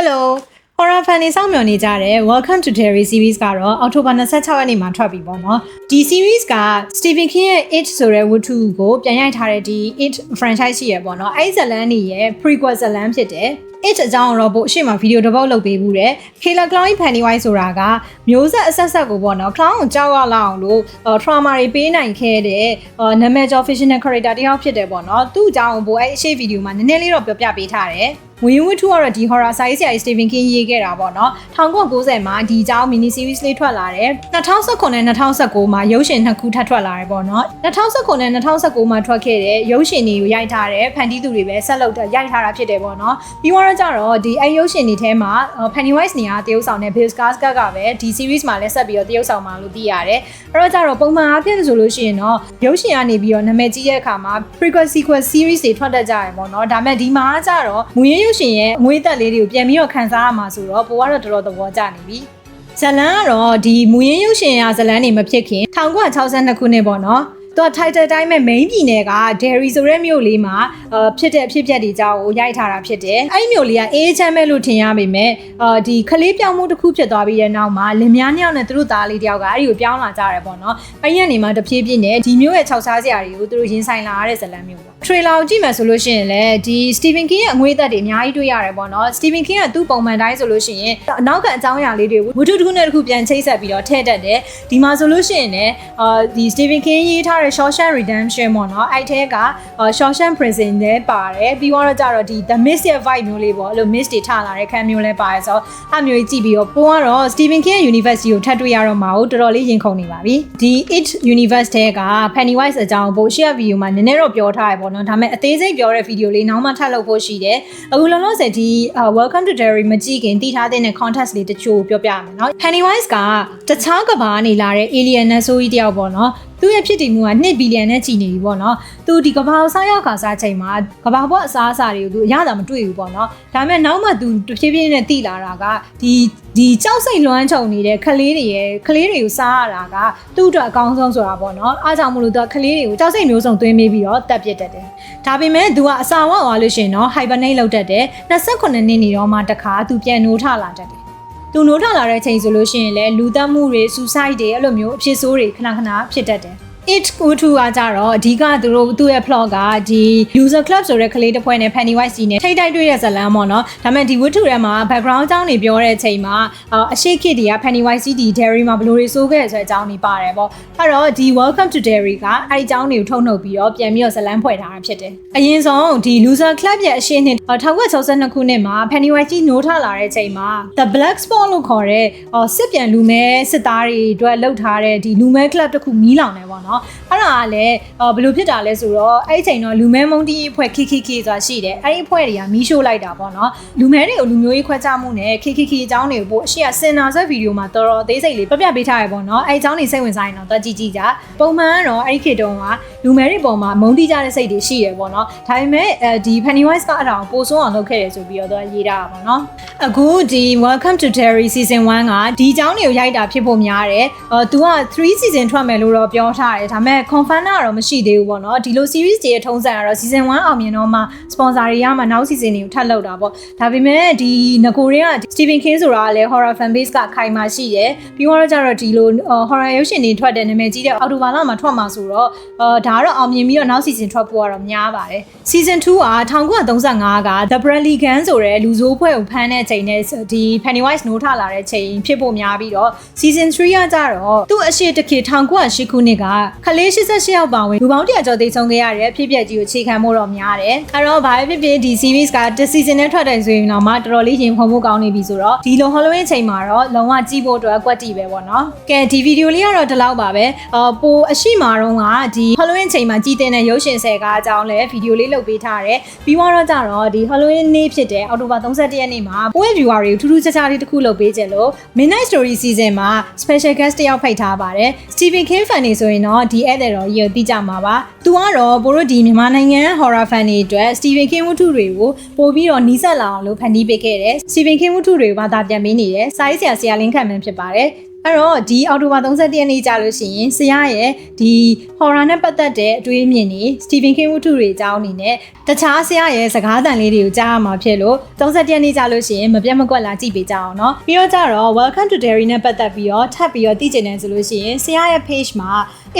Hello horror fan တွေစောင့်မျှော်နေကြတဲ့ Welcome to Terry series ကတော့အောက်တိုဘာ26ရက်နေ့မှာထွက်ပြီပေါ့နော်ဒီ series က Stephen King ရဲ့ It ဆိုတဲ့ဝတ္ထုကိုပြန်ရိုက်ထားတဲ့ဒီ It franchise ရှိရပေါ့နော်အဲ့ဒီဇာတ်လမ်းကြီးရဲ့ prequel ဇာတ်လမ်းဖြစ်တယ် it အကြောင်းတော့ပို့အရှိမဗီဒီယိုတစ်ပုတ်လုပ်ပေးဘူးတဲ့ Killer Clown Pennywise ဆိုတာကမျိုးဆက်အဆက်ဆက်ကိုပေါ့နော် clown ကိုကြောက်ရလောက်အောင်လို့ trauma တွေပေးနိုင်ခဲ့တဲ့နာမည်ကျော် fictional character တယောက်ဖြစ်တယ်ပေါ့နော်သူ့အကြောင်းကိုပို့အဲ့အရှိဗီဒီယိုမှာနည်းနည်းလေးတော့ပြောပြပေးထားတယ်ဝင်းဝင်းထူကတော့ဒီ horror size ဆရာကြီး Stephen King ရေးခဲ့တာပေါ့နော်1990မှာဒီအကြောင်း mini series လေးထွက်လာတယ်2019နဲ့2019မှာရုပ်ရှင်နှစ်ခုထပ်ထွက်လာတယ်ပေါ့နော်2019နဲ့2019မှာထွက်ခဲ့တဲ့ရုပ်ရှင်တွေကိုရိုက်ထားတဲ့ဖန်တီးသူတွေပဲဆက်လုပ်ရိုက်ထားတာဖြစ်တယ်ပေါ့နော်ပြီးတော့ကြတော့ဒီအရုပ်ရှင်တွေထဲမှာ Pennywise နေရာတရုပ်ဆောင်တဲ့ Bill Skarsgård ကပဲဒီ series မှာလည်းဆက်ပြီးတော့တရုပ်ဆောင်မှာလို့သိရတယ်အဲ့တော့ကြတော့ပုံမှန်အားဖြင့်ဆိုလို့ရှိရင်တော့ရုပ်ရှင်ကနေပြီးတော့နာမည်ကြီးတဲ့အခါမှာ prequel sequel series တွေထွက်တတ်ကြရပေါ့နော်ဒါပေမဲ့ဒီမှာကြတော့ငွေရုပ်ရှင်ရဲ့အငွေသက်လေးတွေကိုပြန်ပြီးတော့ခန်းစားရမှာဆိုတော့ပိုကတော့တော်တော်သဘောကျနေပြီဇလန်ကတော့ဒီမူရင်းရုပ်ရှင်ရဇလန်နေမဖြစ်ခင်1962ခုနှစ်ပေါ့နော် သူက title တိုင်းမဲ့ main ပြည်နယ်က Derry ဆိုတဲ့မြို့လေးမှာအာဖြစ်တဲ့အဖြစ်အပျက်တွေကြောင့်ရိုက်ထားတာဖြစ်တယ်။အဲ့ဒီမြို့လေးကအေးချမ်းမဲ့လို့ထင်ရပေမဲ့အာဒီခလေးပြောင်းမှုတစ်ခုဖြစ်သွားပြီးတဲ့နောက်မှာလင်မယားနှစ်ယောက်နဲ့သူတို့သားလေးတယောက်ကအဲ့ဒီကိုပြောင်းလာကြရတယ်ပေါ့နော်။အဲ့ဒီကနေမှတဖြည်းဖြည်းနဲ့ဒီမြို့ရဲ့ခြောက်ခြားစရာတွေကိုသူတို့ရင်ဆိုင်လာရတဲ့ဇလန်မျိုးပေါ့။ trailer ကိုကြည့်မယ်ဆိုလို့ရှိရင်လည်းဒီ Stephen King ရဲ့အငွေသက်တွေအများကြီးတွေ့ရတယ်ပေါ့နော် Stephen King ကသူ့ပုံမှန်တိုင်းဆိုလို့ရှိရင်အနောက်ကအကြောင်းအရာလေးတွေဝတ္ထုတစ်ခုနဲ့တစ်ခုပြန်ချိတ်ဆက်ပြီးတော့ထည့်တတ်တယ်ဒီမှာဆိုလို့ရှိရင်လည်းအာဒီ Stephen King ရေးထားတဲ့ Shawshank Redemption ပေါ့နော်အဲ့ထဲက Shawshank Prison လည်းပါတယ်ပြီးတော့ကြတော့ဒီ The Mist ရဲ့ vibe မျိုးလေးပေါ့အဲ့လို mist တွေထလာတဲ့ခန်းမျိုးလည်းပါတယ်ဆိုတော့အဲ့မျိုးကြီးကြည့်ပြီးတော့ပုံကတော့ Stephen King ရဲ့ universe ကိုထပ်တွေ့ရတော့မှာကိုတော်တော်လေးရင်ခုန်နေပါပြီဒီ It Universe ထဲက Pennywise အကြောင်းပိုရှေ့ဗီဒီယိုမှာနည်းနည်းတော့ပြောထားရပေါ့နော်ဒါပေမဲ့အသေးစိတ်ပြောတဲ့ဗီဒီယိုလေးနောက်မှထပ်လုပ်ဖို့ရှိတယ်အခုလောလောဆယ်ဒီ Welcome to Derry မကြည့်ခင်တည်ထားတဲ့ context လေးတချို့ပြောပြရမယ်နော် Pennywise ကတခြားကဘာကနေလာတဲ့ alien နဲ့ဆိုကြီးတယောက်ပေါ့နော် သူ့ရဲ့ဖြစ်တည်မှုက2ဘီလီယံနဲ့ချီနေပြီပေါ့နော်သူဒီကဘာကိုစားရောက်ခါစားချိန်မှာကဘာဘွက်အစားအစာတွေကိုသူအရသာမတွေ့ဘူးပေါ့နော်ဒါပေမဲ့နောက်မှသူတဖြည်းဖြည်းနဲ့တိလာတာကဒီဒီကြောက်စိတ်လွမ်းချုံနေတဲ့ကလေးတွေရဲ့ကလေးတွေကိုစားရတာကသူ့အတွက်အကောင်းဆုံးဆိုတာပေါ့နော်အားကြောင့်မလို့သူကကလေးတွေကိုကြောက်စိတ်မျိုးစုံသွင်းမိပြီးတော့တက်ပစ်တတ်တယ်ဒါပေမဲ့သူကအစာဝတ်သွားလို့ရှိရင်တော့ hibernate လုပ်တတ်တယ်28နှစ်နေတော့မှတခါသူပြန်နိုးထလာတတ်တယ် သူနိုးထလာတဲ့ချိန်ဆိုလို့ရှိရင်လည်းလူသက်မှုတွေ suicide တွေအဲ့လိုမျိုးအဖြစ်ဆိုးတွေခဏခဏဖြစ်တတ်တယ် it ကိုထူကကြတော့အဓိကသူတို့သူ့ရဲ့ plot ကဒီ user club ဆိုတဲ့ကလေးတစ်ဖွဲ့နဲ့ Pennywise ကြီးနဲ့ထိတ်တိုက်တွေ့တဲ့ဇာတ်လမ်းပေါ့နော်ဒါပေမဲ့ဒီဝတ္ထုထဲမှာ background အကြောင်းတွေပြောတဲ့အချိန်မှာအရှိခစ်တွေက Pennywise ကြီးဒီ Derry မှာဘယ်လိုတွေစိုးခဲ့ဆိုတဲ့အကြောင်းတွေပါတယ်ပေါ့အဲ့တော့ဒီ welcome to Derry ကအဲ့ဒီအကြောင်းတွေကိုထုတ်နှုတ်ပြီးတော့ပြန်ပြီးတော့ဇာတ်လမ်းဖွဲ့ထားတာဖြစ်တယ်အရင်ဆုံးဒီ user club ရဲ့အရှိနှစ်1962ခုနှစ်မှာ Pennywise ကြီးနိုးထလာတဲ့အချိန်မှာ the black spot လို့ခေါ်တဲ့စစ်ပြန်လူမဲစစ်သားတွေအတွက်လှုပ်ထားတဲ့ဒီလူမဲ club တစ်ခုမီးလောင်နေပေါ့နော်အဲ့ဒါကလည်းဘယ်လိုဖြစ်တာလဲဆိုတော့အဲ့ဒီချိန်တော့လူမဲမုံတီးအဖွဲ့ KKK ဆိုတာရှိတယ်အဲ့ဒီအဖွဲ့တွေကမီးရှို့လိုက်တာပေါ့နော်လူမဲတွေကိုလူမျိုးရေးခွဲခြားမှုနဲ့ KKK အကြောင်းတွေကိုပို့အရှိကစင်နာဆက်ဗီဒီယိုမှာတော်တော်သေးစိတ်လေးပြပြပေးထားရပေါ့နော်အဲ့ဒီအကြောင်းတွေစိတ်ဝင်စားရင်တော့တွက်ကြည့်ကြည့်ကြပုံမှန်ကတော့အဲ့ဒီခေတ်တုန်းကလူမဲတွေပေါ်မှာမုံတီးကြတဲ့စိတ်တွေရှိရပေါ့နော်ဒါပေမဲ့ဒီ Pennywise ကအဲ့ဒါကိုပိုဆိုးအောင်လုပ်ခဲ့တယ်ဆိုပြီးတော့သူကရေးတာပါပေါ့နော်အခုဒီ Welcome to Terry season 1ကဒီအကြောင်းတွေကိုရိုက်တာဖြစ်ဖို့များတယ်အော်သူက3 season ထွက်မယ်လို့တော့ပြောထားတယ်ဒါပေမဲ့ confirm တော့မရှိသေးဘူးပေါ့နော်ဒီလို series တွေရဲ့ထုံးစံကတော့ season 1အောင်မြင်တော့မှ sponsor တွေရမှနောက် season တွေကိုထပ်လုပ်တာပေါ့ဒါပေမဲ့ဒီငကိုတွေက Stephen King ဆိုတာကလည်း horror fan base ကခိုင်မာရှိတယ်ပြီးတော့ကျတော့ဒီလို horror ရုပ်ရှင်တွေထွက်တဲ့နာမည်ကြီးတဲ့အော်တိုဘာလမှာထွက်မှာဆိုတော့အာဒါကတော့အောင်မြင်ပြီးတော့နောက် season ထွက်ဖို့ကတော့များပါတယ် season 2က1935က The Bradley Gun ဆိုတဲ့လူဆိုးဖွဲ့ကိုဖမ်းတဲ့ချိန်နဲ့ဒီ Pennywise နိုးထလာတဲ့ချိန်ဖြစ်ဖို့များပြီးတော့ season 3ကကြတော့သူ့အရှိတခေ1908ခုနှစ်ကခလေး88ယောက်ပါဝင်လူပေါင်း100ကျော်သိဆုံးခဲ့ရတဲ့ဖြစ်ပျက်ကြီးကိုခြေခံမှုတော့များတယ်အဲ့တော့ဘာပဲဖြစ်ဖြစ်ဒီ series ကတစ် season နဲ့ထွက်တယ်ဆိုရင်တော့မှတော်တော်လေးရင်ခုန်မှုကောင်းနေပြီဆိုတော့ဒီလို Halloween ချိန်မှာတော့လုံးဝကြည့်ဖို့အတွက်ကွက်တီပဲပေါ့နော်ကဲဒီဗီဒီယိုလေးကတော့ဒီလောက်ပါပဲအော်ပိုအရှိမာတော့ကဒီ Halloween ချိန်မှာကြည်တင်တဲ့ရုပ်ရှင်ဆယ်ကားအကြောင်းလဲဗီဒီယိုလေးလုပ်ပေးထားတယ်ပြီးတော့ကြတော့ဒီ Halloween နေ့ဖြစ်တဲ့အောက်တိုဘာ31ရက်နေ့မှာပွဲ viewer တွေကိုထူးထူးခြားခြားလေးတစ်ခုလုပ်ပေးကြလို့ Midnight Story Season မှာ special guest တယောက်ဖိတ်ထားပါတယ် Stephen King fan တွေဆိုရင်တော့ဒီဧည့်သည်တော်ကြီးကိုသိကြမှာပါသူကတော့ဘိုးတို့ဒီမြန်မာနိုင်ငံ horror fan တွေအတွက် Stephen King ဝတ္ထုတွေကိုပို့ပြီးတော့နီးစပ်လာအောင်လို့ဖန်တီးပေးခဲ့တယ် Stephen King ဝတ္ထုတွေကိုဘာသာပြန်ပေးနေတယ်စာရေးဆရာဆရာလင်းခံမှန်ဖြစ်ပါတယ်အဲ့တော့ဒီအော်တိုဘာ31ရက်နေ့ကြာလို့ရှိရင်ဆရာရဲ့ဒီ horror နဲ့ပတ်သက်တဲ့အတွေးအမြင်တွေ Stephen King ဝတ္ထုတွေအကြောင်းအနေနဲ့တခြားဆရာရဲ့စကားသံလေးတွေကိုကြားရမှာဖြစ်လို့31ရက်နေ့ကြာလို့ရှိရင်မပြတ်မကွက်လာကြည့်ပေးကြအောင်เนาะပြီးတော့ကြတော့ welcome to dairy နဲ့ပတ်သက်ပြီးတော့ထပ်ပြီးတော့သိချင်တယ်ဆိုလို့ရှိရင်ဆရာရဲ့ page မှာ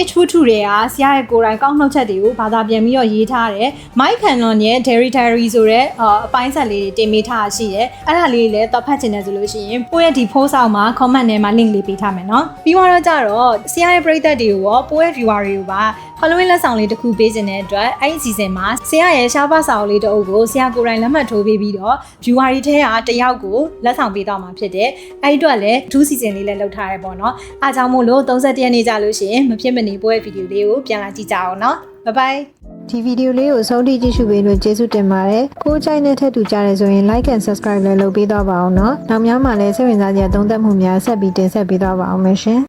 H ဝတ္ထုတွေကဆရာရဲ့ကိုယ်တိုင်ကောက်နှုတ်ချက်တွေကိုဘာသာပြန်ပြီးတော့ရေးထားတယ် Mike Cannon ရဲ့ Dairy Diary ဆိုတဲ့အပိုင်းဆက်လေးတွေတင်ပေးထားရှိတယ်အဲ့ဒါလေးလည်းတော့ဖတ်ချင်တယ်ဆိုလို့ရှိရင်ပို့ရဲ့ဒီ post အောက်မှာ comment ထဲမှာ link လေး ပေးထားမယ်နော်ပြီးတော့ကြတော့ဆရာရဲ့ပရိသတ်တွေကိုရောပိုးရဲ့ viewer တွေကိုပါ Halloween လက်ဆောင်လေးတစ်ခုပေးခြင်းတဲ့အတွက်အဲ့ဒီ season မှာဆရာရဲ့ရှားပါစာအုပ်လေးတအုပ်ကိုဆရာကိုယ်တိုင်လက်မှတ်ထိုးပေးပြီးတော့ viewer တွေထဲကတယောက်ကိုလက်ဆောင်ပေးတော့မှာဖြစ်တယ်အဲ့ဒီအတွက်လည်း2 season လေးလည်းလုပ်ထားရဲပေါ့နော်အားကြောင့်မို့လို့31ရက်နေ့ကြလို့ရှိရင်မဖြစ်မနေပိုးရဲ့ video လေးကိုပြန်လာကြည့်ကြအောင်နော် bye bye ဒီဗီဒီယိုလေးကိုဆုံးထိကြည့်ရှုပေးလို့ကျေးဇူးတင်ပါတယ်။ကိုယ်ကြိုက်တဲ့ထက်တူကြတယ်ဆိုရင် like and subscribe လည်းလုပ်ပေးတော့ပါအောင်နော်။နောက်များမှလည်းစိတ်ဝင်စားစရာသုံးသပ်မှုများဆက်ပြီးတင်ဆက်ပေးတော့ပါအောင်မယ်ရှင်။